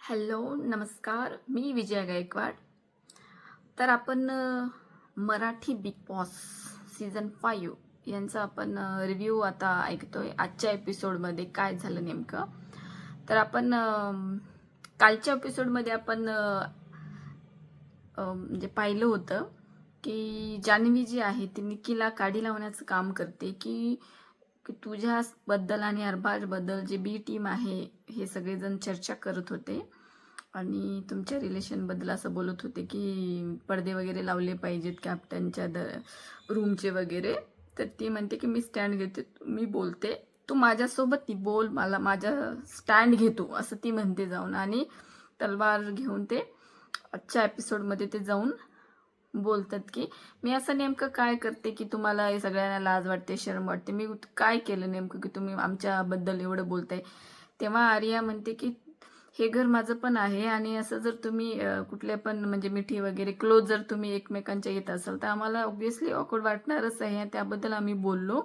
Hello नमस्कार. मी विजया गायकवाड. तर आपण Marathi big boss season five यांचा आपण रिव्ह्यू आता ऐकतोय. आजच्या एपिसोडमध्ये काय झालं नेमकं? तर आपण कालच्या एपिसोडमध्ये आपण म्हणजे पाहिलं होतं की जान्हवी जी आहे ती निकीला काढी लावण्याचं काम करते की की तुझ्याबद्दल आणि अरबाजबद्दल जे बी टीम आहे हे सगळेजण चर्चा करत होते. आणि तुमच्या रिलेशनबद्दल असं बोलत होते की पडदे वगैरे लावले पाहिजेत कॅप्टनच्या द रूमचे वगैरे. तर ती म्हणते की मी स्टँड घेते मी बोलते. तू माझ्यासोबत ती बोल मला माझ्या स्टँड घेतो असं ती म्हणते जाऊन. आणि तलवार घेऊन ते आजच्या एपिसोडमध्ये ते जाऊन बोलतात की मी असं नेमकं काय करते की तुम्हाला हे सगळ्यांना लाज वाटते शरम वाटते? मी काय केलं नेमकं की तुम्ही आमच्याबद्दल एवढं बोलताय? तेव्हा आर्या म्हणते की हे घर माझं पण आहे आणि असं जर तुम्ही कुठल्या कुठले पण म्हणजे मिठी वगैरे क्लोज जर तुम्ही एकमेकांच्या येत असाल तर आम्हाला ऑब्व्हियसली ऑकवर्ड वाटणारच आहे त्याबद्दल आम्ही बोललो.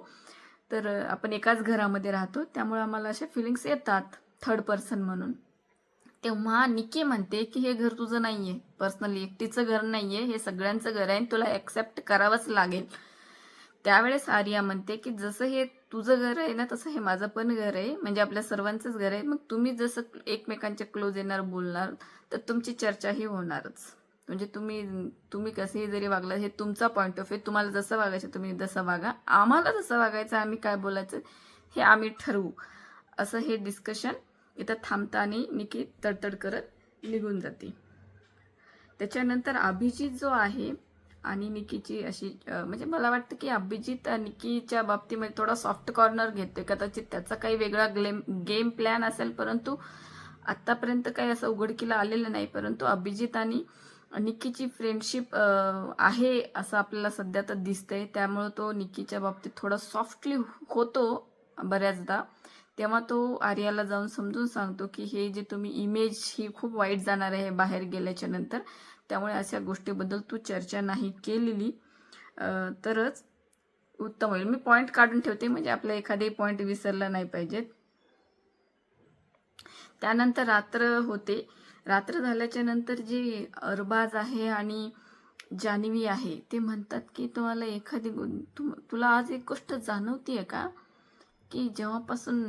तर आपण एकाच घरामध्ये राहतो त्यामुळे आम्हाला अशा फिलिंग्स येतात थर्ड पर्सन म्हणून. तेव्हा निकी म्हणते की हे घर तुझं नाहीये. पर्सनली एकटीचं घर नाहीये. हे सगळ्यांचं घर आहे आणि तुला ॲक्सेप्ट करावंच लागेल. त्यावेळेस आर्या म्हणते की जसं हे तुझं घर आहे ना तसं हे माझं पण घर आहे. म्हणजे आपल्या सर्वांचंच घर आहे. मग तुम्ही जसं एकमेकांच्या क्लोज येणार बोलणार तर तुमची चर्चाही होणारच. म्हणजे तुम्ही तुम्ही कसेही जरी वागला हे तुमचा पॉईंट ऑफ व्ह्यू तुम्हाला जसं वागायचं तुम्ही जसं वागा. आम्हाला जसं वागायचं आम्ही काय बोलायचं हे आम्ही ठरवू. असं हे डिस्कशन इथं थांबता आणि निकी तडतड करत निघून जाते. त्याच्यानंतर अभिजित जो आहे आणि निकीची अशी म्हणजे मला वाटतं की अभिजित निकीच्या बाबतीमध्ये थोडा सॉफ्ट कॉर्नर घेतोय. कदाचित त्याचा काही वेगळा ग्लेम गेम प्लॅन असेल परंतु आत्तापर्यंत काही असं उघडकीला आलेलं नाही. परंतु अभिजित आणि निकीची फ्रेंडशिप आहे असं आपल्याला सध्या तर दिसतंय. त्यामुळं तो निकीच्या बाबतीत थोडा सॉफ्टली होतो बऱ्याचदा. तेव्हा तो आर्याला जाऊन समजून सांगतो की हे जे तुम्ही इमेज ही खूप वाईट जाणार आहे बाहेर गेल्याच्यानंतर. त्यामुळे अशा गोष्टीबद्दल तू चर्चा नाही केलेली. तरच उत्तम होईल. मी पॉईंट काढून ठेवते म्हणजे आपला एखादाही पॉईंट विसरला नाही पाहिजेत त्यानंतर रात्र होते. रात्र झाल्याच्यानंतर जे अरबाज आहे आणि जान्हवी आहे ते म्हणतात की तुम्हाला एखादी तुला आज एक गोष्ट जाणवती आहे का? की जेव्हापासून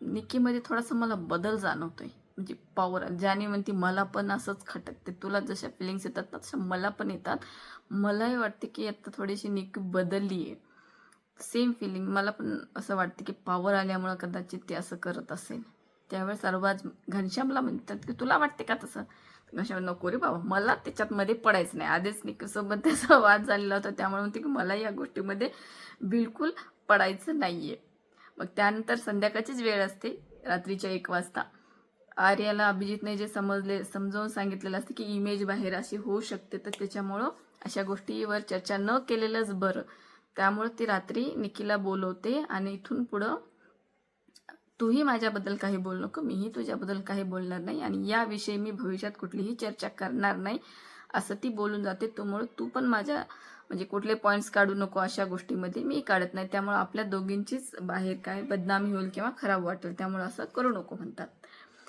निकीमध्ये थोडासा मला बदल जाणवतोय. म्हणजे पॉवर ज्याने म्हणते मला पण असंच खटकते. तुला जशा फिलिंग्स येतात तशा मला पण येतात. मलाही वाटते की आता थोडीशी निकी बदलली आहे. सेम फिलिंग मला पण असं वाटतं की पॉवर आल्यामुळं कदाचित ते असं करत असेल. त्यावेळेस सर्वात घनश्यामला म्हणतात की तुला वाटते का तसं? घनश्याम नको रे बाबा मला त्याच्यात मध्ये पडायचं नाही. आधीच निकसोबत त्याचा वाद झालेला होता. त्यामुळे म्हणते की मला या गोष्टीमध्ये बिलकुल पडायचं नाहीये. मग त्यानंतर संध्याकाळचीच वेळ असते रात्रीच्या एक वाजता. आर्याला अभिजितने जे समजले समजावून सांगितलेलं असतं की इमेज बाहेर अशी होऊ शकते तर त्याच्यामुळं अशा गोष्टीवर चर्चा न केलेलंच बरं. त्यामुळं ती रात्री निकीला बोलवते आणि इथून पुढं तूही माझ्याबद्दल काही बोल नको मीही तुझ्याबद्दल काही बोलणार नाही आणि याविषयी मी भविष्यात कुठलीही चर्चा करणार नाही. असं ती बोलून जाते. त्यामुळे तू पण माझ्या म्हणजे कुठले पॉईंट्स काढू नको अशा गोष्टीमध्ये मी काढत नाही. त्यामुळे आपल्या दोघींचीच बाहेर काय बदनामी होईल किंवा खराब वाटेल त्यामुळे असं करू नको म्हणतात.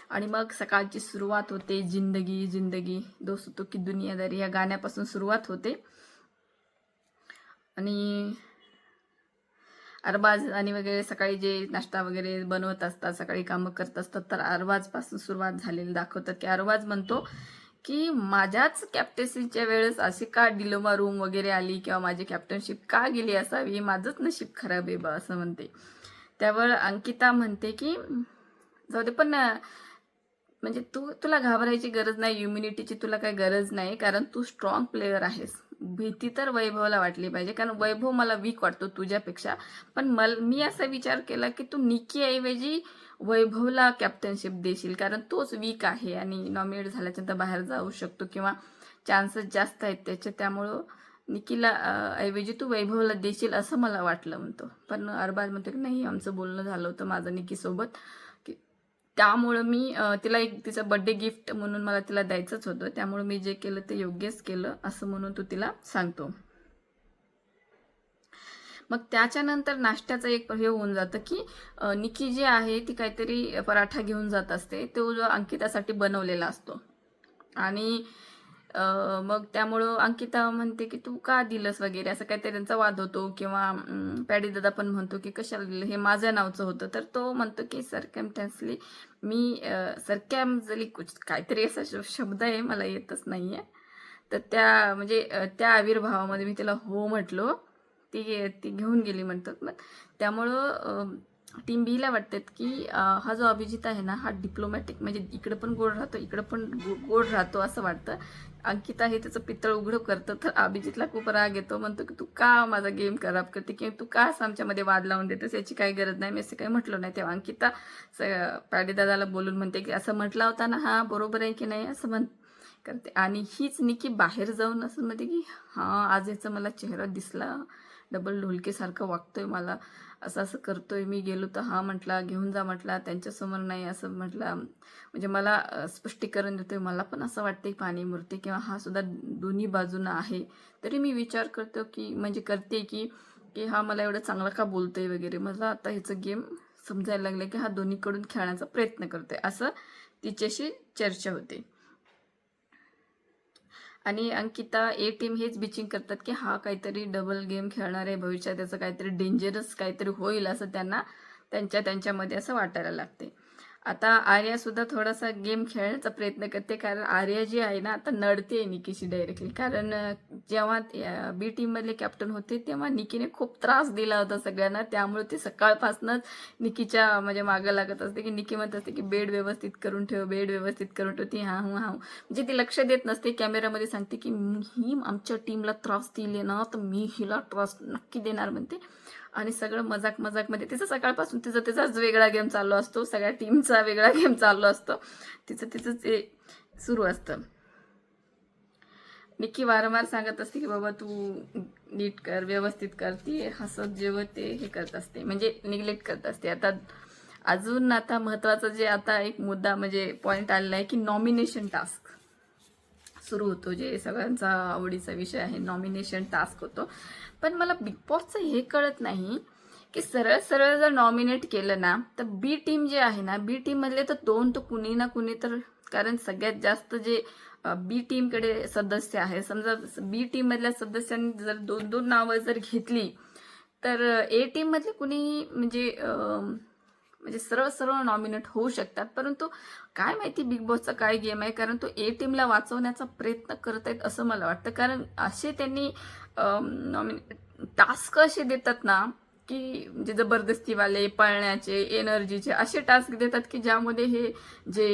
आणि मग सकाळची सुरुवात होते जिंदगी जिंदगी. दोस्त की दुनियादारी या गाण्यापासून सुरुवात होते. आणि अरबाज आणि वगैरे सकाळी जे नाश्ता वगैरे बनवत असतात सकाळी कामं करत असतात तर अरबाजपासून सुरुवात झालेली दाखवतात की अरबाज म्हणतो की माझ्याच कॅप्टन्सीच्या वेळेस अशी का डिलोमा रूम वगैरे आली किंवा माझी कॅप्टनशिप का गेली असावी? माझंच नशीब खराब आहे बा असं म्हणते. त्यावर अंकिता म्हणते की जाऊ दे पण म्हणजे तू तुला घाबरायची गरज नाही इम्युनिटीची तुला काही गरज नाही कारण तू स्ट्रॉंग प्लेअर आहेस. भीती तर वैभवला वाटली पाहिजे कारण वैभव मला वीक वाटतो तुझ्यापेक्षा. पण मल मी असा विचार केला की तू निकी ऐवजी वैभवला कॅप्टनशिप देशील. कारण तोच वीक आहे आणि नॉमिनेट झाल्याच्यानंतर बाहेर जाऊ शकतो किंवा चान्सेस जास्त आहेत त्याचे. त्यामुळं निकीला ऐवजी तू वैभवला देशील असं मला वाटलं म्हणतो. पण अरबाज म्हणतो की नाही आमचं बोलणं झालं होतं माझं निकीसोबत की त्यामुळं मी तिला एक तिचं बड्डे गिफ्ट म्हणून मला तिला द्यायचंच होतं. त्यामुळं मी जे केलं ते योग्यच केलं असं म्हणून तू तिला सांगतो. मग त्याच्यानंतर नाश्त्याचं एक हे होऊन जातं की निकी जी आहे ती काहीतरी पराठा घेऊन जात असते. तो जो अंकितासाठी बनवलेला असतो. आणि मग त्यामुळं अंकिता म्हणते की तू का दिलंस वगैरे? असं काहीतरी त्यांचा वाद होतो. किंवा पॅडीदादा पॅडी दादा पण म्हणतो की कशाला दिलं? हे माझ्या नावचं होतं. तर तो म्हणतो की सरकॅमटॅन्सली मी सरकॅमजली कुछ काहीतरी असा श- शब्द आहे. मला येतच नाही आहे तर त्या म्हणजे त्या आविर्भावामध्ये मी त्याला हो म्हटलो. ती ती घेऊन गेली म्हणतात. मग त्यामुळं टीम बीला वाटतात की हा जो अभिजित आहे ना हा डिप्लोमॅटिक म्हणजे इकडं पण गोड राहतो इकडं पण गो- गोड राहतो असं वाटतं. अंकिता हे त्याचं पितळ उघडं करतं तर अभिजितला खूप राग येतो. म्हणतो की तू का माझा गेम खराब करते किंवा तू का असं आमच्यामध्ये वाद लावून देतेस? याची काही गरज नाही. मी असं काही म्हटलं नाही. तेव्हा अंकिता पाडीदादाला बोलून म्हणते की असं म्हटला होता ना हा बरोबर आहे की नाही? असं म्हण करते. आणि हीच निकी बाहेर जाऊन असं म्हणते की हां आज याचा मला चेहरा दिसला. डबल ढोलकेसारखं वागतोय मला. असं असं करतोय. मी गेलो तर हा म्हटला घेऊन जा म्हटला त्यांच्यासमोर नाही असं म्हटलं. म्हणजे मला स्पष्टीकरण देतोय. मला पण असं वाटते पाणी मूर्ती किंवा हा सुद्धा दोन्ही बाजूनं आहे. तरी मी विचार करतो की म्हणजे करते की की हा मला एवढं चांगला का बोलतोय वगैरे. मला आता ह्याचं गेम समजायला लागलं की हा दोन्हीकडून खेळण्याचा प्रयत्न करतोय. असं तिच्याशी चर्चा होते. आणि अंकिता ए टीम हेच बिचिंग करतात की हा काहीतरी डबल गेम खेळणार आहे भविष्यात त्याचं काहीतरी डेंजरस काहीतरी होईल असं त्यांना त्यांच्या त्यांच्यामध्ये असं वाटायला लागते आता आर्या सुद्धा थोडासा गेम खेळण्याचा प्रयत्न करते कारण आर्या जी आहे ना आता नडते निकीशी डायरेक्टली कारण जेव्हा बी टीममधले कॅप्टन होते तेव्हा निकीने खूप त्रास दिला होता सगळ्यांना. त्यामुळे ती सकाळपासूनच निकीच्या म्हणजे मागं लागत असते की निकी म्हणत असते की बेड व्यवस्थित करून ठेव बेड व्यवस्थित करून ठेव. ती हा हूं हा. म्हणजे ती लक्ष देत नसते. कॅमेरामध्ये सांगते की ही आमच्या टीमला त्रास दिले ना तर मी हिला त्रास नक्की देणार म्हणते. आणि सगळं मजाक मजाकमध्ये तिचं सकाळपासून तिचं तिचाच वेगळा गेम चालू असतो. सगळ्या टीमचा वेगळा गेम चालू असतो. तिचं तिचं ते सुरू असतं. निक्की वारंवार सांगत असते की बाबा तू नीट कर व्यवस्थित करते हसत जेवते ते हे करत असते. म्हणजे निग्लेक्ट करत असते. आता अजून आता महत्त्वाचं जे आता एक मुद्दा म्हणजे पॉईंट आलेला आहे की नॉमिनेशन टास्क सुरू होतो जे सगळ्यांचा आवडीचा विषय आहे नॉमिनेशन टास्क होतो. पण मला बिग बॉसचं हे कळत नाही की सरळ सरळ जर नॉमिनेट केलं ना तर बी टीम जे आहे ना बी टीम मधले तर दोन तर कुणी ना कुणी तर कारण सगळ्यात जास्त जे बी टीमकडे सदस्य आहे समजा बी टीम मधल्या सदस्यांनी जर दोन दोन नावं जर घेतली तर ए टीम मधले कुणी म्हणजे म्हणजे सरळ सरळ नॉमिनेट होऊ शकतात. परंतु काय माहिती बिग बॉसचा काय गेम आहे? कारण तो ए टीमला वाचवण्याचा प्रयत्न करत आहेत असं मला वाटतं. कारण असे त्यांनी नॉमिनेट टास्क असे देतात ना की म्हणजे जबरदस्तीवाले पळण्याचे एनर्जीचे असे टास्क देतात की ज्यामध्ये हे जे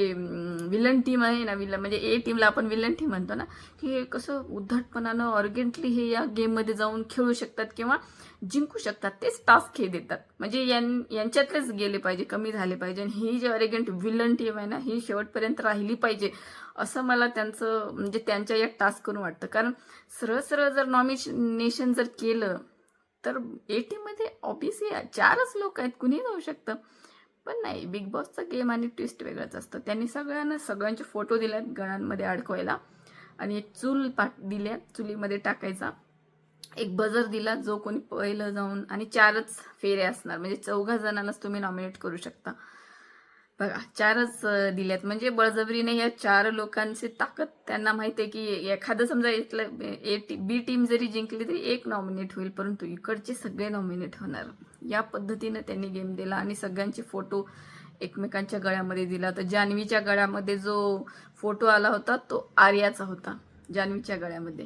विलन टीम आहे ना विलन म्हणजे ए टीमला आपण विलन टीम म्हणतो ना की हे कसं उद्धटपणानं ऑर्गेंटली हे या गेममध्ये जाऊन खेळू शकतात. किंवा जिंकू शकतात तेच टास्क हे देतात. म्हणजे यां यांच्यातलेच गेले पाहिजे कमी झाले पाहिजे. आणि ही जी अरेगंट विलन टीम आहे ना ही शेवटपर्यंत राहिली पाहिजे असं मला त्यांचं म्हणजे त्यांच्या या टास्क करून वाटतं. कारण सरळ सरळ जर नॉमिनेशन जर केलं तर ए टीममध्ये ऑब्विसली चारच लोक आहेत कुणी जाऊ शकतं. पण नाही बिग बॉसचा गेम आणि ट्विस्ट वेगळंच असतं. त्यांनी सगळ्यांना सगळ्यांचे फोटो दिले आहेत गणांमध्ये अडकवायला. आणि एक चूल पाट दिल्या चुलीमध्ये टाकायचा. एक बजर दिला जो कोणी पहिलं जाऊन आणि चारच फेरे असणार. म्हणजे चौघा जणांनाच तुम्ही नॉमिनेट करू शकता. बघा चारच दिल्यात म्हणजे बळजबरीने या चार लोकांची ताकद त्यांना माहिती आहे की एखादं समजा इथलं ए टी बी टीम जरी जिंकली तरी एक नॉमिनेट होईल परंतु इकडचे सगळे नॉमिनेट होणार. या पद्धतीनं त्यांनी गेम दिला आणि सगळ्यांचे फोटो एकमेकांच्या गळ्यामध्ये दिला. तर जान्हवीच्या गळ्यामध्ये जो फोटो आला होता तो आर्याचा होता जान्हवीच्या गळ्यामध्ये.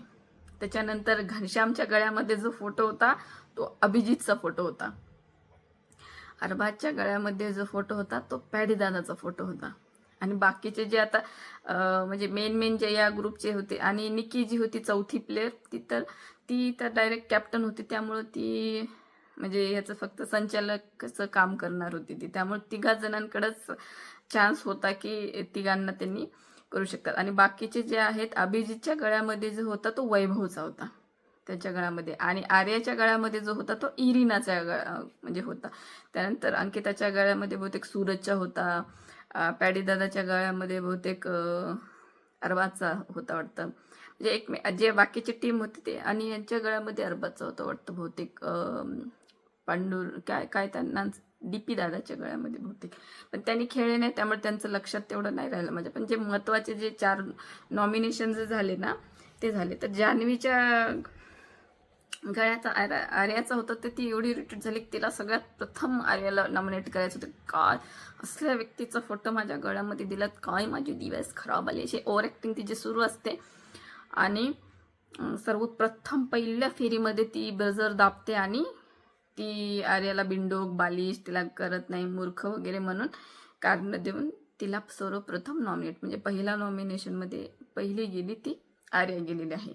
त्याच्यानंतर घनश्यामच्या गळ्यामध्ये जो फोटो होता तो अभिजितचा फोटो होता. अरबाजच्या गळ्यामध्ये जो फोटो होता तो पॅडीदादाचा फोटो होता. आणि बाकीचे जे आता म्हणजे मेन मेन जे या ग्रुपचे होते आणि निकी जी होती चौथी प्लेअर ती तर ती तर डायरेक्ट कॅप्टन होती. त्यामुळं ती म्हणजे याचं फक्त संचालकचं काम करणार होती ती. त्यामुळे तिघा जणांकडंच चान्स होता की तिघांना त्यांनी करू शकतात. आणि बाकीचे जे आहेत अभिजितच्या गळ्यामध्ये जो होता तो वैभवचा होता. त्याच्या गळ्यामध्ये. आणि आर्याच्या गळ्यामध्ये जो होता तो इरिनाचा गळा म्हणजे होता. त्यानंतर अंकिताच्या गळ्यामध्ये बहुतेक सूरजचा होता. पॅडीदादाच्या गळ्यामध्ये बहुतेक अरबाचा होता वाटतं. म्हणजे एक जे बाकीची टीम होती ते आणि यांच्या गळ्यामध्ये अरबाचा होता वाटतं बहुतेक. पांडूर काय काय त्यांना डी पी दादाच्या गळ्यामध्ये बहुतेक. पण त्यांनी खेळले नाही त्यामुळे त्यांचं लक्षात तेवढं नाही राहिलं माझ्या. पण जे महत्त्वाचे जे चार नॉमिनेशन जे झाले ना ते झाले. तर जान्हवीच्या गळ्याचा आर्या आर्याचा होता तर ती एवढी इरिटेट झाली की तिला सगळ्यात प्रथम आर्याला नॉमिनेट करायचं होतं. काय? असल्या व्यक्तीचा फोटो माझ्या गळ्यामध्ये दिलात काय माझे दिवस खराब आले. असे ओव्हर ॲक्टिंग तिची सुरू असते. आणि सर्वप्रथम पहिल्या फेरीमध्ये ती बजर दाबते आणि ती आर्याला बिंडोक बालिश तिला करत नाही मूर्ख वगैरे म्हणून कारण देऊन तिला सर्वप्रथम नॉमिनेट म्हणजे पहिल्या नॉमिनेशनमध्ये पहिली गेली ती आर्या गेलेली आहे.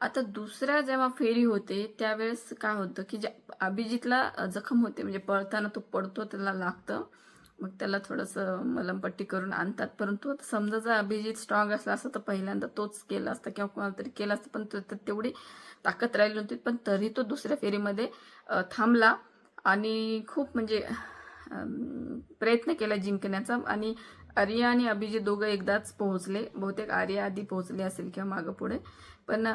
आता दुसऱ्या जेव्हा फेरी होते त्यावेळेस काय होतं की ज्या अभिजितला जखम होते म्हणजे पळताना तो पडतो त्याला लागतं. मग त्याला थोडंसं मलमपट्टी करून आणतात. परंतु आता समजा जर अभिजित स्ट्रॉंग असला असं तर पहिल्यांदा तोच केला असता किंवा कोणाला तरी केला असतं पण तो- तेवढी ताकद राहिली नव्हती पण तरी तो दुसऱ्या फेरीमध्ये थांबला आणि खूप म्हणजे प्रयत्न केला जिंकण्याचा आणि आर्या आणि अभिजित दोघं एकदाच पोहोचले. बहुतेक आर्या आधी पोहोचले असेल किंवा मागं पुढे. पण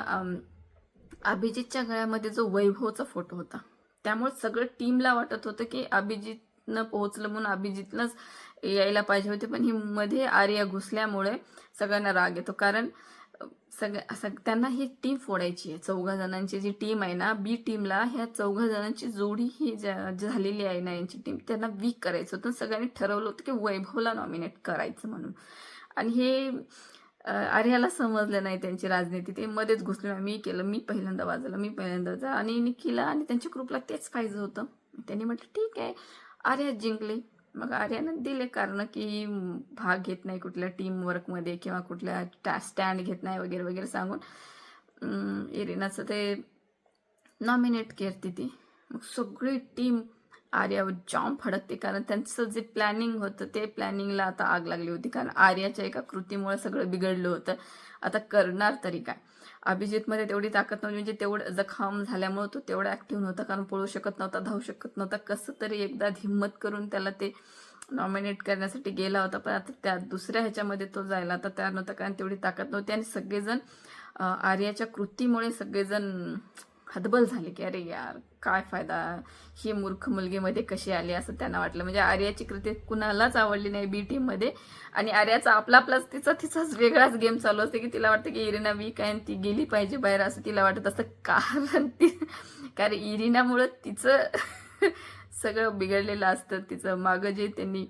अभिजितच्या गळ्यामध्ये जो वैभवचा फोटो होता त्यामुळे सगळं टीमला वाटत होतं की अभिजितनं पोहोचलं म्हणून अभिजितनंच यायला पाहिजे होते. पण ही मध्ये आर्या घुसल्यामुळे सगळ्यांना राग येतो. कारण सगळ्या सग त्यांना ही टीम फोडायची आहे. चौघा जणांची जी टीम आहे ना बी टीमला ह्या चौघा जणांची जोडी ही ज्या- झालेली आहे ना यांची टीम त्यांना वीक करायचं होतं. सगळ्यांनी ठरवलं होतं की वैभवला नॉमिनेट करायचं म्हणून. आणि हे आर्याला समजलं नाही त्यांची राजनीती. ते मध्येच घुसले. मी केलं मी पहिल्यांदा वाजवलं मी पहिल्यांदा जा. आणि निखिला आणि त्यांच्या ग्रुपला तेच पाहिजे होतं. त्यांनी म्हटलं ठीक आहे. आर्या जिंकले. मग आर्यानं दिले कारण की भाग घेत नाही कुठल्या टीम वर्कमध्ये किंवा कुठल्या टा स्टँड घेत नाही वगैरे वगैरे सांगून इरिनाचं ते नॉमिनेट करते ती. मग सगळी टीम आर्यावर जाम फडकते कारण त्यांचं जे प्लॅनिंग होतं ते प्लॅनिंगला आता आग लागली होती. कारण आर्याच्या एका कृतीमुळे सगळं बिघडलं होतं. आता करणार तरी काय? अभिजितमध्ये तेवढी ताकद नव्हती. म्हणजे तेवढं जखम झाल्यामुळे तो तेवढा ॲक्टिव्ह नव्हता. कारण पळू शकत नव्हता धावू शकत नव्हता. कसं तरी एकदा हिंमत करून त्याला ते नॉमिनेट करण्यासाठी गेला होता. पण आता त्या दुसऱ्या ह्याच्यामध्ये तो जायला आता तयार नव्हता. कारण तेवढी ताकद नव्हती. आणि सगळेजण आर्याच्या कृतीमुळे सगळेजण हतबल झाले की अरे यार काय फायदा? ही मूर्ख मुलगीमध्ये कशी आली असं त्यांना वाटलं. म्हणजे आर्याची कृती कुणालाच आवडली नाही बी टीममध्ये आणि आर्याचा आपला आपलाच तिचा तिचाच वेगळाच गेम चालू असते की तिला वाटतं की इरिना वीक आहे आणि ती गेली पाहिजे बाहेर असं तिला वाटत असतं. कारण ती कारण इरिनामुळं तिचं सगळं बिघडलेलं असतं. तिचं मागं जे त्यांनी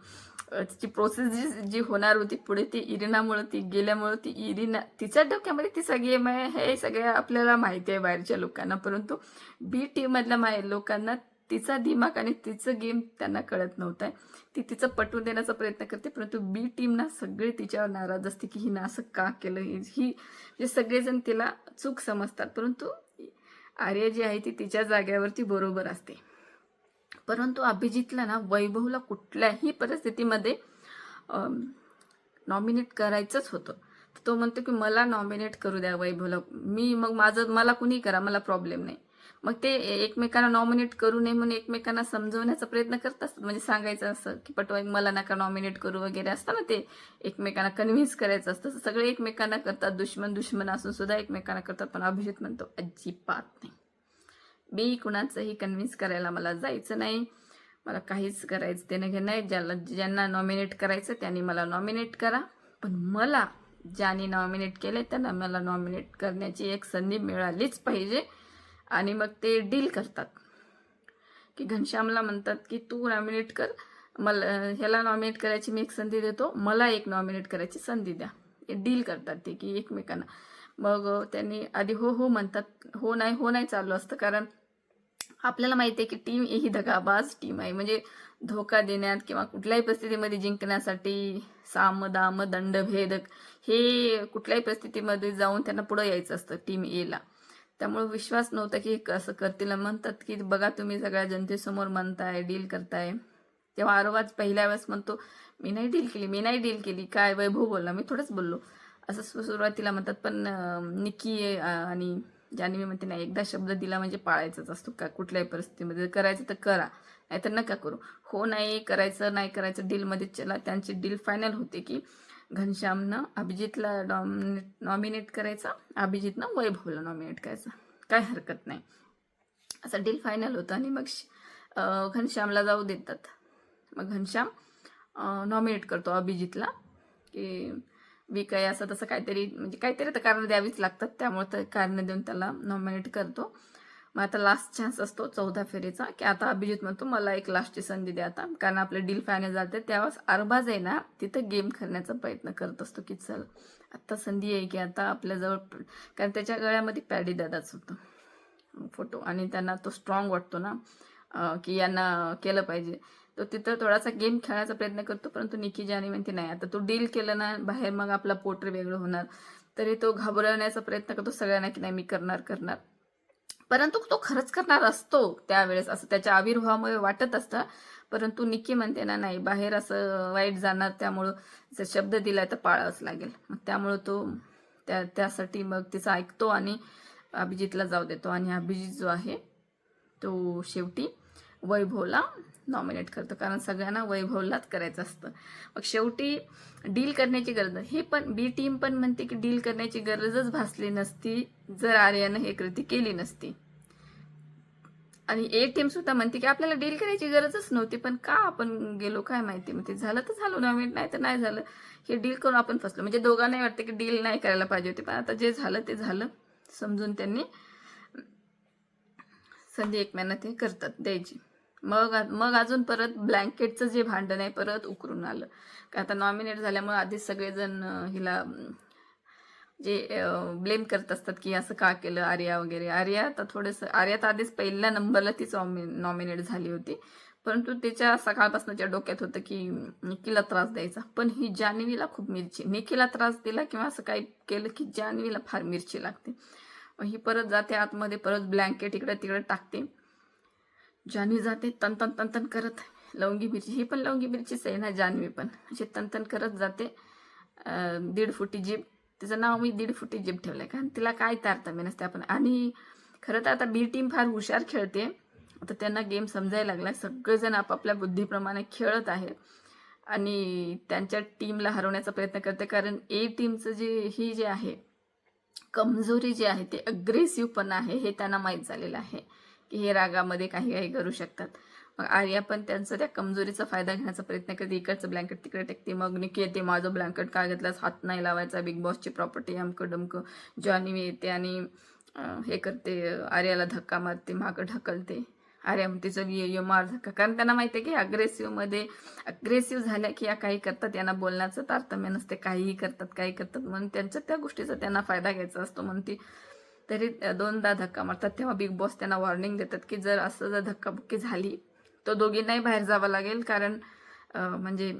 तिची प्रोसेस जी जी होणार होती पुढे ती इरिनामुळं ती गेल्यामुळं ती इरिना तिच्या डोक्यामध्ये ती सगळी एम आहे हे सगळ्या आपल्याला माहिती आहे बाहेरच्या लोकांना. परंतु बी टीममधल्या माय लोकांना तिचा दिमाग आणि तिचं गेम त्यांना कळत नव्हतं. ती तिचं पटवून देण्याचा प्रयत्न करते परंतु बी टीम ना सगळे तिच्यावर नाराज असते की हिनं असं का केलं? ही ही- म्हणजे सगळेजण तिला चूक समजतात. परंतु आर्या जी आहे ती तिच्या जाग्यावरती बरोबर असते. परंतु अभिजितला ना वैभवला कुठल्याही परिस्थितीमध्ये नॉमिनेट करायचंच होतं. तर तो म्हणतो की मला नॉमिनेट करू द्या वैभवला. मी मग माझं मला कुणी करा मला प्रॉब्लेम नाही. मग ते एकमेकांना नॉमिनेट करू नये म्हणून एकमेकांना समजवण्याचा प्रयत्न करत असतात. म्हणजे सांगायचं असं की पटवाई मला नका नॉमिनेट करू वगैरे. असतं ना ते एकमेकांना कन्व्हिन्स करायचं असतं. सगळे एकमेकांना करतात. दुश्मन दुश्मन असून सुद्धा एकमेकांना करतात. पण अभिजित म्हणतो अजिबात नाही. मी कुणाचंही कन्व्हिन्स करायला मला जायचं नाही. मला काहीच करायचं देणं घेणं नाही. ज्याला ज्यांना नॉमिनेट करायचं त्यांनी मला नॉमिनेट करा. पण मला ज्यांनी नॉमिनेट केले त्यांना मला नॉमिनेट करण्याची एक संधी मिळालीच पाहिजे. आणि मग ते डील करतात. की घनश्यामला म्हणतात की तू नॉमिनेट कर. मला ह्याला नॉमिनेट करायची मी एक संधी देतो. मला एक नॉमिनेट करायची संधी द्या. डील करतात ते की एकमेकांना. मग त्यांनी आधी हो हो म्हणतात. हो नाही हो नाही चालू असतं. कारण आपल्याला माहिती आहे की टीम ए ही दगाबाज टीम आहे. म्हणजे धोका देण्यात किंवा कुठल्याही परिस्थितीमध्ये जिंकण्यासाठी साम दाम दंडभेद हे कुठल्याही परिस्थितीमध्ये जाऊन त्यांना पुढं यायचं असतं टीम एला त्यामुळे विश्वास नव्हता की हे कसं करतील. म्हणतात की बघा तुम्ही सगळ्या जनतेसमोर म्हणताय डील करताय. तेव्हा आरोवाच पहिल्या वेळेस म्हणतो मी नाही डील केली मी नाही डील केली. काय वैभव बोलला? मी थोडंच बोललो. असं सुरुवातीला म्हणतात. पण निकी आणि ज्याने मी म्हणते नाही एकदा शब्द दिला म्हणजे पाळायचाच असतो का? कुठल्याही परिस्थितीमध्ये जर करायचं तर करा नाहीतर नका करू. हो नाही करायचं नाही करायचं डीलमध्ये चला. त्यांची डील फायनल होते की घनश्यामनं अभिजितला नॉमिनेट नॉमिनेट करायचा. अभिजितनं वैभवला नॉमिनेट करायचं. काय हरकत नाही. असं डील फायनल होतं आणि मग श- घनश्यामला जाऊ देतात. मग घनश्याम नॉमिनेट करतो अभिजितला की वीक आहे असं तसं काहीतरी म्हणजे काहीतरी तर कारण द्यावीच लागतात. त्यामुळे तर कारण देऊन त्याला नॉमिनेट करतो. मग आता लास्ट चान्स असतो चौदा फेरीचा की आता अभिजित म्हणतो मला एक लास्टची संधी द्या आता. कारण आपले डील फायनल जाते त्यावेळेस अरबाज आहे ना तिथं गेम खेळण्याचा प्रयत्न करत असतो की चल आत्ता संधी आहे की आता आपल्याजवळ कारण त्याच्या गळ्यामध्ये पॅडी दादाच होतं. फोटो आणि त्यांना तो स्ट्रॉंग वाटतो ना की यांना केलं पाहिजे. तो तिथं थोडासा गेम खेळायचा प्रयत्न करतो परंतु निकी जानी म्हणते नाही आता तू डील केलं ना बाहेर मग आपला पोटर वेगळं होणार. तरी तो घाबरवण्याचा प्रयत्न करतो सगळ्यांना की नाही मी करणार करणार. परंतु तो खरंच करणार असतो त्यावेळेस असं त्याच्या आविर्भावामुळे वाटत असतं. परंतु निकी म्हणते ना नाही बाहेर असं वाईट जाणार त्यामुळं जर शब्द दिलाय तर पाळावंच लागेल. मग त्यामुळं तो त्या त्यासाठी मग तिचा ऐकतो आणि अभिजितला जाऊ देतो. आणि अभिजित जो आहे तो शेवटी वैभवला नॉमिनेट करतो. कारण सगळ्यांना वैभवलाच करायचं असतं. मग शेवटी डील करण्याची गरज ही हे पण बी टीम पण म्हणते की डील करण्याची गरजच भासली नसती जर आर्यानं हे कृती केली नसती. आणि ए टीम सुद्धा म्हणते की आपल्याला डील करायची गरजच नव्हती पण का आपण गेलो? काय माहिती? मग ते झालं तर झालं नॉमिनेट नाही तर नाही झालं. हे डील करून आपण फसलो. म्हणजे दोघांनाही वाटतं की डील नाही करायला पाहिजे होती पण आता जे झालं ते झालं. समजून त्यांनी संधी एकमेकांना ते करतात द्यायची. मग मग अजून परत ब्लँकेटचं जे भांडण आहे परत उकरून आलं. का आता नॉमिनेट झाल्यामुळे आधीच सगळेजण हिला जे ब्लेम करत असतात की असं का केलं आर्या वगैरे. आर्या तर थोडंसं आर्या तर आधीच पहिल्या नंबरला तीच नॉमिनेट झाली होती. परंतु तिच्या सकाळपासूनच्या डोक्यात होतं की निकीला त्रास द्यायचा. पण ही जान्हवीला खूप मिरची निकीला त्रास दिला किंवा असं काही केलं की जान्हवीला फार मिरची लागते. ही परत जाते आतमध्ये परत ब्लँकेट इकडे तिकडे टाकते. जान्हवी जाते तन तन तन तन करत. लवंगी मिरची ही पण लवंगी मिरचीच आहे ना जान्हवी पण. अशी तन तन करत जाते. दीड फुटी जीप तिचं नाव मी दीड फुटी जीप ठेवलं आहे कारण तिला काय तारतम्य नसते आपण. आणि खरं तर आता बी टीम फार हुशार खेळते. आता त्यांना गेम समजायला लागला. सगळेजण आपापल्या बुद्धीप्रमाणे खेळत आहे आणि त्यांच्या टीमला हरवण्याचा प्रयत्न करते कारण ए टीमचं जे ही जे आहे कमजोरी जी आहे ते अग्रेसिव्ह पण आहे हे त्यांना माहीत झालेलं आहे. की हे रागामध्ये काही काही करू शकतात. मग आर्या पण त्यांचा त्या कमजोरीचा फायदा घेण्याचा प्रयत्न करते. इकडचं ब्लँकेट तिकडे टेकते. मग निकी येते. माझं ब्लँकेट काय घेतलास? हात नाही लावायचा. बिग बॉसची प्रॉपर्टी अमकं डमकं. जॉनी येते आणि हे करते. आर्याला धक्का मारते. मागं ढकलते. आर्या म्हणते चल ये ये मार धक्का. कारण त्यांना माहिती आहे की अग्रेसिव्हमध्ये अग्रेसिव्ह झाल्या की या काही करतात. यांना बोलण्याचं तारतम्य नसते. काहीही करतात काही करतात. म्हणून त्यांच्या त्या गोष्टीचा त्यांना फायदा घ्यायचा असतो. म्हणून ती तरी दोनदा धक्का मारतात. तेव्हा बिग बॉस त्यांना वॉर्निंग देतात की जर असं जर धक्काबुक्की झाली तर दोघींनाही बाहेर जावं लागेल. कारण म्हणजे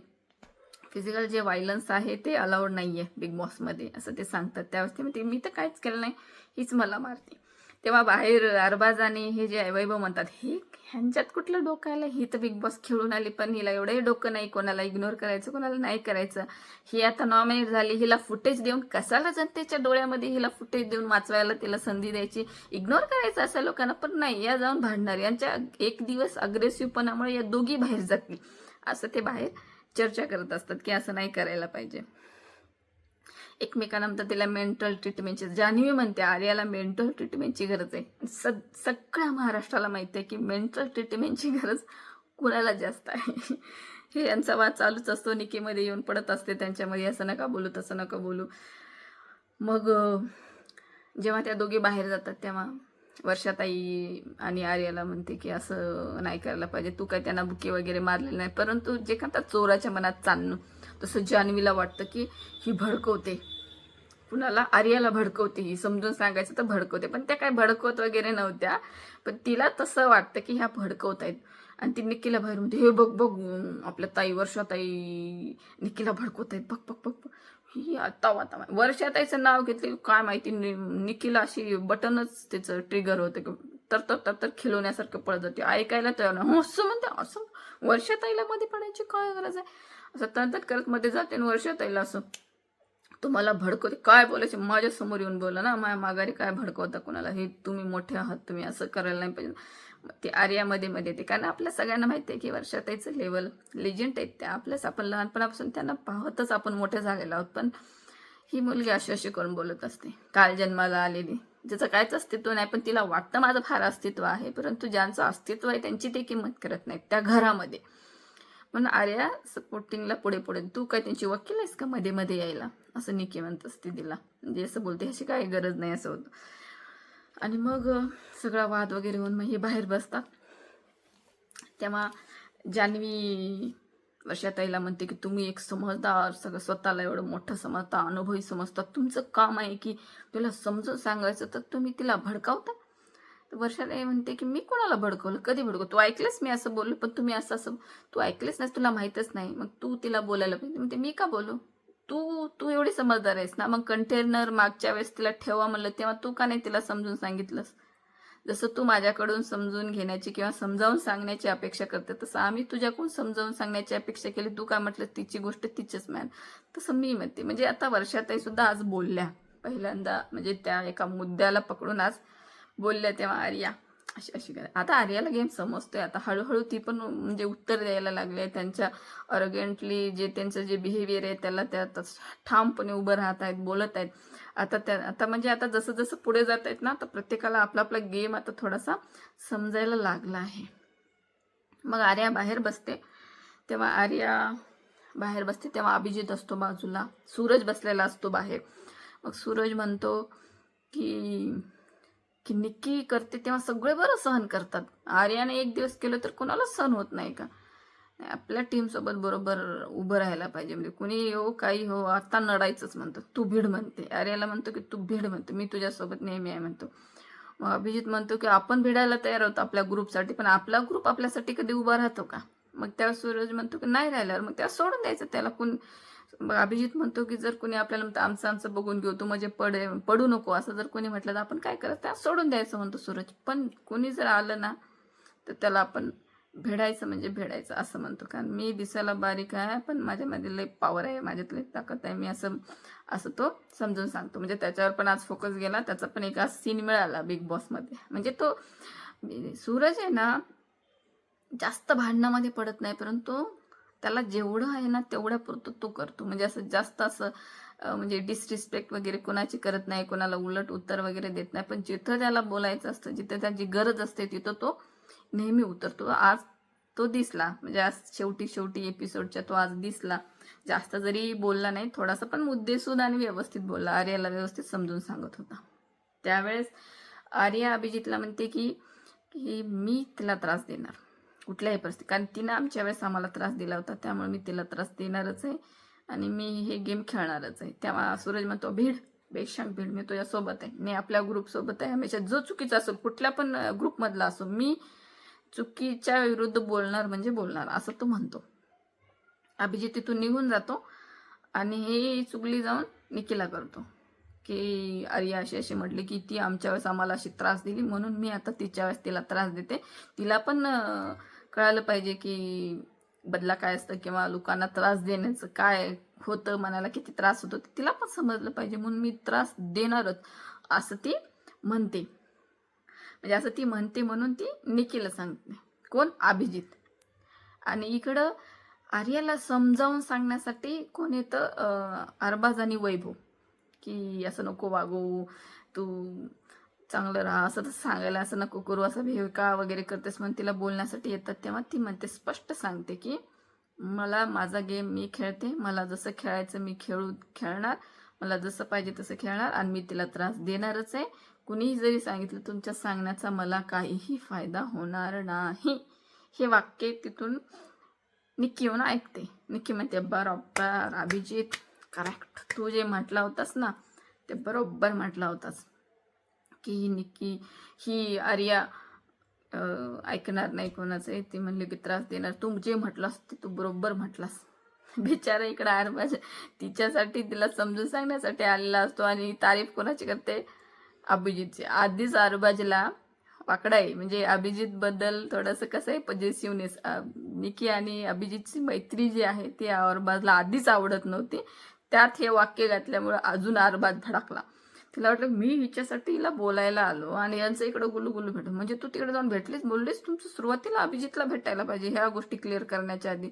फिजिकल जे वायलन्स आहे ते अलाउड नाही आहे बिग बॉसमध्ये असं ते सांगतात. त्यावेळेस ते मी तर काहीच केलं नाही हीच मला मारते. तेव्हा बाहेर अरबाज आणि हे जे वैभव म्हणतात हे ह्यांच्यात कुठलं डोकं आलं? ही तर बिग बॉस खेळून आली पण हिला एवढंही डोकं नाही कोणाला इग्नोर करायचं कोणाला नाही करायचं. ही आता नॉमिनेट झाली हिला फुटेज देऊन कसाला जनतेच्या डोळ्यामध्ये हिला फुटेज देऊन वाचवायला तिला संधी द्यायची? इग्नोर करायचं असं लोकांना पण नाही या जाऊन भांडणार. यांच्या एक दिवस अग्रेसिव्हपणामुळे या दोघी बाहेर जातील. असं ते बाहेर चर्चा करत असतात की असं नाही करायला पाहिजे. एकमेकांना म्हणतात तिला मेंटल ट्रीटमेंटची जान्हवी म्हणते आर्याला मेंटल ट्रीटमेंटची गरज आहे. स सगळ्या महाराष्ट्राला माहिती आहे की मेंटल ट्रीटमेंटची गरज कुणाला जास्त आहे? हे यांचा वाद चालूच असतो. निकेमध्ये येऊन पडत असते त्यांच्यामध्ये असं नका बोलू तसं नका बोलू. मग जेव्हा त्या दोघी बाहेर जातात तेव्हा वर्षाताई आणि आर्याला म्हणते की असं नाही करायला पाहिजे. तू काय त्यांना बुके वगैरे मारलेले नाही. परंतु जे का चोराच्या मनात चालणं तसं जान्हवीला वाटतं की ही भडकवते. कुणाला? आर्याला भडकवते. ही समजून सांगायचं तर भडकवते. पण त्या काय भडकवत वगैरे नव्हत्या. पण तिला तसं वाटतं की ह्या भडकवत आहेत आणि ती निकीला बाहेर म्हणते हे बघ बघ आपल्या ताई वर्षाताई निकीला भडकवत आहेत बघ बघ बघ बघ. ही आता आता वर्षाताईचं नाव घेतलं की काय माहिती नि- अशी बटनच त्याचं ट्रिगर होतं की तर तर तर तर खिलवण्यासारखं पळत जाते ऐकायला तयार नाही. हो, असं म्हणते असं. वर्षाताईला मध्ये पडायची काय गरज आहे? असं तर करत मध्ये जाते आणि वर्षाताईला असं तुम्हाला भडकवते. काय बोलायचे? माझ्यासमोर येऊन बोला ना. माझ्या माघारी काय भडकवता कोणाला? हे तुम्ही मोठे आहात तुम्ही असं करायला नाही पाहिजे. ते आर्यामध्ये मध्ये येते. कारण आपल्या सगळ्यांना माहिती आहे की वर्षाताईचं लेवल लेजंट आहेत त्या. आपल्याच आपण लहानपणापासून त्यांना पाहतच आपण मोठे झालेलो आहोत. पण ही मुलगी अशी अशी करून बोलत असते. काल जन्माला आलेली. ज्याचं कायच अस्तित्व नाही पण तिला वाटतं माझं फार अस्तित्व आहे. परंतु ज्यांचं अस्तित्व आहे त्यांची ते किंमत करत नाहीत त्या घरामध्ये. म्हणून आर्या सपोर्टिंगला पुढे पुढे. तू काय त्यांची वकील आहेस का मध्ये मध्ये यायला? असं निकी म्हणत असते तिला. म्हणजे असं बोलते ह्याची काही गरज नाही असं होतं. आणि मग सगळा वाद वगैरे होऊन मग हे बाहेर बसतात. तेव्हा जान्हवी वर्षाताईला म्हणते की तुम्ही एक समजदार सगळं स्वतःला एवढं मोठं समजता अनुभवी समजता. तुमचं काम आहे की तुला समजून सांगायचं तर तुम्ही तिला भडकावता? तर वर्षाताई म्हणते की मी कोणाला भडकवलं? कधी भडकव तू ऐकलंस मी असं बोललो पण तुम्ही असं असं तू ऐकलेस नाही तुला माहीतच नाही. मग तू तिला बोलायला पाहिजे. म्हणते मी का बोलू? तू तू एवढी समजदार आहेस ना? मग कंटेनर मागच्या वेळेस तिला ठेवा म्हणलं तेव्हा तू का नाही तिला समजून सांगितलंस? जसं तू माझ्याकडून समजून घेण्याची किंवा समजावून सांगण्याची अपेक्षा करते तसं आम्ही तुझ्याकडून समजावून सांगण्याची अपेक्षा केली. तू काय म्हटलं तिची गोष्ट तिचीच मॅन तसं मी म्हणते. म्हणजे आता वर्षाताई सुद्धा आज बोलल्या. पहिल्यांदा म्हणजे त्या एका मुद्द्याला पकडून आज बोलल्या तेव्हा आर्या. अशी अशी करा आता आर्याला गेम समजतोय. आता हळूहळू ती पण म्हणजे उत्तर द्यायला लागले त्यांच्या अरोगेंटली जे त्यांचं जे बिहेवियर आहे त्याला त्या ठामपणे उभं राहत आहेत बोलत आहेत. आता त्या आता म्हणजे आता जसं जसं पुढे जात आहेत ना तर प्रत्येकाला आपला आपला गेम आता थोडासा समजायला लागला आहे. मग आर्या बाहेर बसते. तेव्हा आर्या बाहेर बसते. तेव्हा अभिजित असतो बाजूला. सूरज बसलेला असतो बाहेर. मग सूरज म्हणतो की की निक्की करते तेव्हा सगळे बरं सहन करतात. आर्याने एक दिवस केलं तर कोणालाच सहन होत नाही का? आपल्या टीमसोबत बरोबर उभं राहायला पाहिजे. म्हणजे कुणी हो काही हो आता नडायचंच म्हणतो. तू भीड म्हणते. आर्याला म्हणतो की तू भीड म्हणतो. मी तुझ्यासोबत नेहमी आहे म्हणतो. मग अभिजित म्हणतो की आपण भिडायला तयार होतो आपल्या ग्रुपसाठी पण आपला ग्रुप आपल्यासाठी कधी उभा राहतो का? मग त्या सूरज म्हणतो की नाही राहिल्यावर मग त्या सोडून द्यायचं. त्याला कोण मग अभिजित म्हणतो की जर कोणी आपल्याला म्हणतं आमचं आमचं बघून घेऊ तू म्हणजे पडे पडू नको असं जर कोणी म्हटलं तर आपण काय करत त्या सोडून द्यायचं म्हणतो सूरज. पण कोणी जर आलं ना तर त्याला आपण भेडायचं म्हणजे भेडायचं असं म्हणतो. कारण मी दिसायला बारीक आहे पण माझ्यामध्ये लई पॉवर आहे माझ्यात लई ताकद आहे. मी असं असं तो समजून सांगतो. म्हणजे त्याच्यावर पण आज फोकस गेला त्याचा पण एक आज सीन मिळाला बिग बॉसमध्ये म्हणजे तो सूरज आहे ना जास्त भांडणामध्ये पडत नाही परंतु त्याला जेवढं आहे ना तेवढ्या पुरतं तो करतो. म्हणजे असं जास्त असं म्हणजे डिसरिस्पेक्ट वगैरे कोणाची करत नाही कोणाला उलट उत्तर वगैरे देत नाही. पण जिथं त्याला बोलायचं असतं जिथं त्याची गरज असते तिथं तो नेहमी उतरतो. आज तो दिसला म्हणजे आज शेवटी शेवटी एपिसोडच्या तो आज दिसला. जास्त जरी बोलला नाही थोडासा पण मुद्देसूद आणि व्यवस्थित बोलला. आर्याला व्यवस्थित समजून सांगत होता. त्यावेळेस आर्या अभिजितला म्हणते की की मी तिला त्रास देणार. कुठल्याही परिस्थितीत कारण तिनं आमच्या वेळेस आम्हाला त्रास दिला होता त्यामुळे मी तिला त्रास देणारच आहे. आणि मी हे गेम खेळणारच आहे. तेव्हा सूरज म्हणतो भीड बेशांक भीड मी तुझ्यासोबत आहे. मी आपल्या ग्रुपसोबत आहे. हमेशा जो चुकीचा असो कुठल्या पण ग्रुपमधला असो मी चुकीच्या विरुद्ध बोलणार म्हणजे बोलणार असं तो म्हणतो. अभिजित तिथून निघून जातो आणि हे चुकली जाऊन निकिला करतो. की अरे अशी अशी म्हटली की ती आमच्या वेळेस आम्हाला अशी त्रास दिली म्हणून मी आता तिच्या वेळेस तिला त्रास देते. तिला पण कळालं पाहिजे की बदला काय असतं किंवा लोकांना त्रास देण्याचं काय होतं मनाला किती त्रास होतो तिला पण समजलं पाहिजे. म्हणून मी त्रास देणारच असं ती म्हणते. म्हणजे असं ती म्हणते म्हणून ती निखिलला सांगते. कोण? अभिजित. आणि इकडं आर्याला समजावून सांगण्यासाठी कोण येतं? अरबाज आणि वैभव. की असं नको वागू तू चांगलं राहा असं तर सांगायला असं नको करू असं भेव का वगैरे करतेस म्हणून तिला बोलण्यासाठी येतात तेव्हा ती म्हणते स्पष्ट सांगते की मला माझा गेम मी खेळते मला जसं खेळायचं मी खेळू खेळणार मला जसं पाहिजे तसं खेळणार आणि मी तिला त्रास देणारच आहे. कुणीही जरी सांगितलं तुमच्या सांगण्याचा मला काहीही फायदा होणार नाही. हे वाक्य तिथून निक्की येऊन ऐकते. निक्की म्हणते बरोबर अभिजित करेक्ट तू जे म्हटला होतास ना ते बरोबर म्हटला होतास. की ही निक्की ही आर्या ऐकणार नाही कोणाचं. ती म्हणली की त्रास देणार. तू जे म्हटलास ते तू बरोबर म्हटलास. बिचारा इकडं आरबाज तिच्यासाठी तिला समजून सांगण्यासाठी आलेला असतो आणि तारीफ कोणाची करते? अभिजितची. आधीच आरबाजला वाकडा आहे म्हणजे अभिजित बद्दल थोडंसं कसं आहे पजेसिव्हनेस निकी आणि अभिजितची मैत्री जी आहे ती अरबाजला आधीच आवडत नव्हती. त्यात हे वाक्य घातल्यामुळे अजून आरबाज भडकला तिला वाटलं मी हिच्यासाठी हिला बोलायला आलो आणि यांचं इकडं गुलू गुलू भेट म्हणजे तू तिकडे जाऊन भेटलीस बोललीस तुमचं सुरुवातीला अभिजितला भेटायला पाहिजे ह्या गोष्टी क्लिअर करण्याच्या आधी.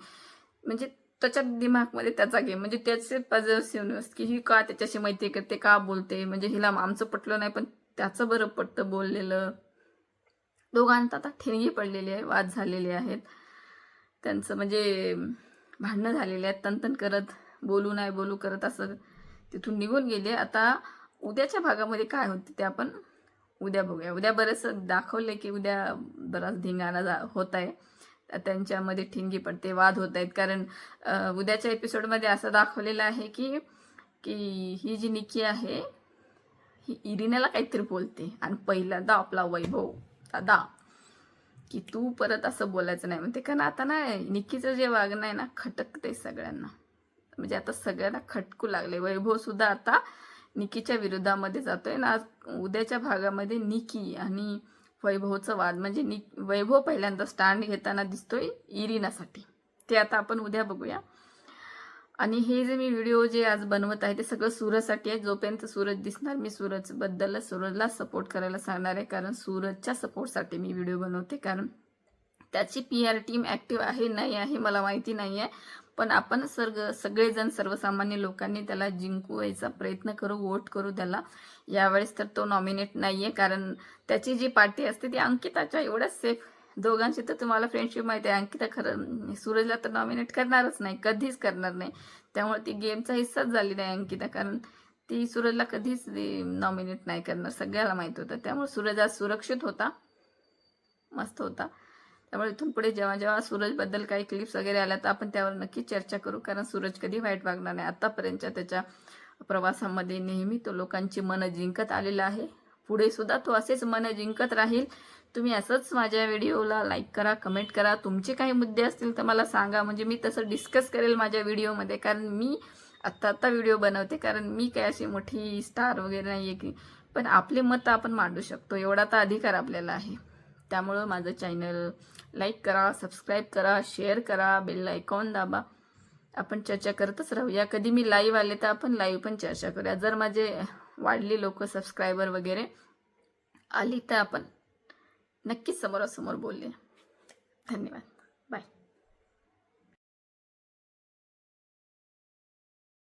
म्हणजे त्याच्या दिमागमध्ये त्याचा गेम म्हणजे त्याचे पॉझिटिव्हनेस की ही का त्याच्याशी माहिती करते का बोलते म्हणजे हिला आमचं पटलं नाही पण त्याचं बरं पटतं बोललेलं. दोघांत आता ठिणगी पडलेली आहे वाद झालेले आहेत. त्यांचं म्हणजे भांडणं झालेले आहेत तनतन करत बोलू नाही बोलू करत असं तिथून निघून गेले. आता उद्याच्या भागामध्ये काय होते ते आपण उद्या बघूया. उद्या बरंचसं दाखवले की उद्या बराच धिंगाणा जा होत आहे त्यांच्यामध्ये ठिंगी पडते वाद होत आहेत कारण उद्याच्या एपिसोडमध्ये असं दाखवलेलं आहे की की ही जी निकी आहे ही इरिनाला काहीतरी बोलते. आणि पहिल्यांदा आपला वैभव दादा की तू परत असं बोलायचं नाही म्हणते. कारण आता ना निकीचं जे वागणं आहे ना खटकते सगळ्यांना. म्हणजे आता सगळ्यांना खटकू लागले वैभव सुद्धा आता निकीच्या विरोधामध्ये जातोय ना. आज उद्याच्या भागामध्ये निकी आणि वैभवचं वाद. म्हणजे नि वैभव पहिल्यांदा स्टँड घेताना दिसतोय इरिनासाठी. ते आता आपण उद्या बघूया. आणि हे जे मी व्हिडिओ जे आज बनवत आहे ते सगळं सूरजसाठी आहे. जोपर्यंत सूरज दिसणार मी सूरजबद्दल सूरजला सपोर्ट करायला सांगणार आहे. कारण सूरजच्या सपोर्टसाठी मी व्हिडिओ बनवते. कारण त्याची पी आर टीम ॲक्टिव्ह आहे नाही आहे मला माहिती नाही आहे पण आपण सर्ग सगळेजण सर्वसामान्य लोकांनी त्याला जिंकवायचा प्रयत्न करू वोट करू त्याला. यावेळेस तर तो नॉमिनेट नाही आहे कारण त्याची जी पार्टी असते ती अंकिताच्या एवढ्याच सेफ दोघांची तर तुम्हाला फ्रेंडशिप माहिती आहे. अंकिता खरं सूरजला तर नॉमिनेट करणारच नाही कधीच करणार नाही. त्यामुळे ती गेमचा हिस्साच झाली नाही अंकिता कारण ती सूरजला कधीच नॉमिनेट नाही करणार सगळ्याला माहीत होतं. त्यामुळे सूरज आज सुरक्षित होता मस्त होता. त्यामुळे इथून पुढे जेव्हा जेव्हा सूरजबद्दल काही क्लिप्स वगैरे आल्या तर आपण त्यावर नक्की चर्चा करू. कारण सूरज कधी वाईट वागणार नाही. आतापर्यंतच्या त्याच्या प्रवासामध्ये नेहमी तो लोकांची मनं जिंकत आलेला आहे. पुढे सुद्धा तो असेच मनं जिंकत राहील. तुम्ही असंच माझ्या व्हिडिओला लाईक करा कमेंट करा. तुमचे काही मुद्दे असतील तर मला सांगा. म्हणजे मी तसं डिस्कस करेल माझ्या व्हिडिओमध्ये. कारण मी आत्ता आत्ता व्हिडिओ बनवते. कारण मी काय अशी मोठी स्टार वगैरे नाही आहे की पण आपले मत आपण मांडू शकतो. एवढा तर अधिकार आपल्याला आहे. त्यामुळं माझं चॅनल लाईक करा सबस्क्राईब करा शेअर करा बेल आयकॉन दाबा. आपण चर्चा करतच राहूया कधी मी लाईव्ह आले तर आपण लाईव्ह पण चर्चा करूया. जर माझे वाढले लोक सबस्क्रायबर वगैरे आली तर आपण नक्कीच समोरासमोर बोलले धन्यवाद.